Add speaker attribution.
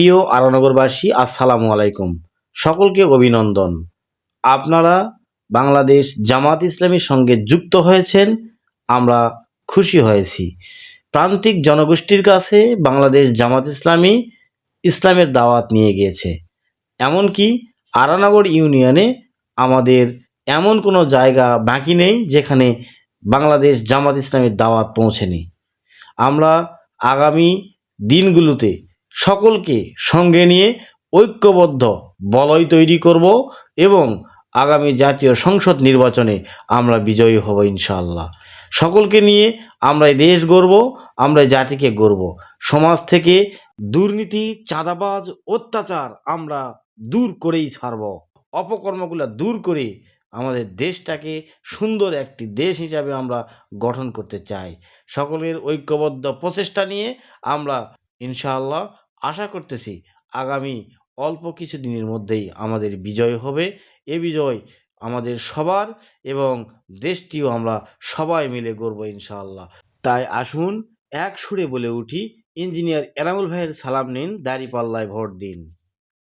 Speaker 1: প্রিয় আরানগরবাসী, আসসালামু আলাইকুম। সকলকে অভিনন্দন। আপনারা বাংলাদেশ জামাত ইসলামীর সঙ্গে যুক্ত হয়েছেন, আমরা খুশি হয়েছি। প্রান্তিক জনগোষ্ঠীর কাছে বাংলাদেশ জামাত ইসলামী ইসলামের দাওয়াত নিয়ে গিয়েছে। এমনকি আরানগর ইউনিয়নে আমাদের এমন কোনো জায়গা বাকি নেই যেখানে বাংলাদেশ জামাত ইসলামের দাওয়াত পৌঁছেনি। আমরা আগামী দিনগুলোতে সকলকে সঙ্গে নিয়ে ঐক্যবদ্ধ বলয় তৈরি করব এবং আগামী জাতীয় সংসদ নির্বাচনে আমরা বিজয়ী হব ইনশাআল্লাহ। সকলকে নিয়ে আমরা দেশ গড়ব আমরা জাতিকে গড়ব। সমাজ থেকে দুর্নীতি, চাঁদাবাজ, অত্যাচার আমরা দূর করেই ছাড়ব। অপকর্মগুলো দূর করে আমাদের দেশটাকে সুন্দর একটি দেশ হিসাবে আমরা গঠন করতে চাই। সকলের ঐক্যবদ্ধ প্রচেষ্টা নিয়ে আমরা ইনশাআল্লাহ আশা করতেছি আগামী অল্প কিছু দিনের মধ্যেই আমাদের বিজয় হবে। এ বিজয় আমাদের সবার এবং দেশটিও আমরা সবাই মিলে গর্ব ইনশাআল্লাহ। তাই আসুন, এক সুরে বলে উঠি, ইঞ্জিনিয়ার এনামুল ভাইয়ের সালাম নিন, দাঁড়িপাল্লায় ভোট দিন।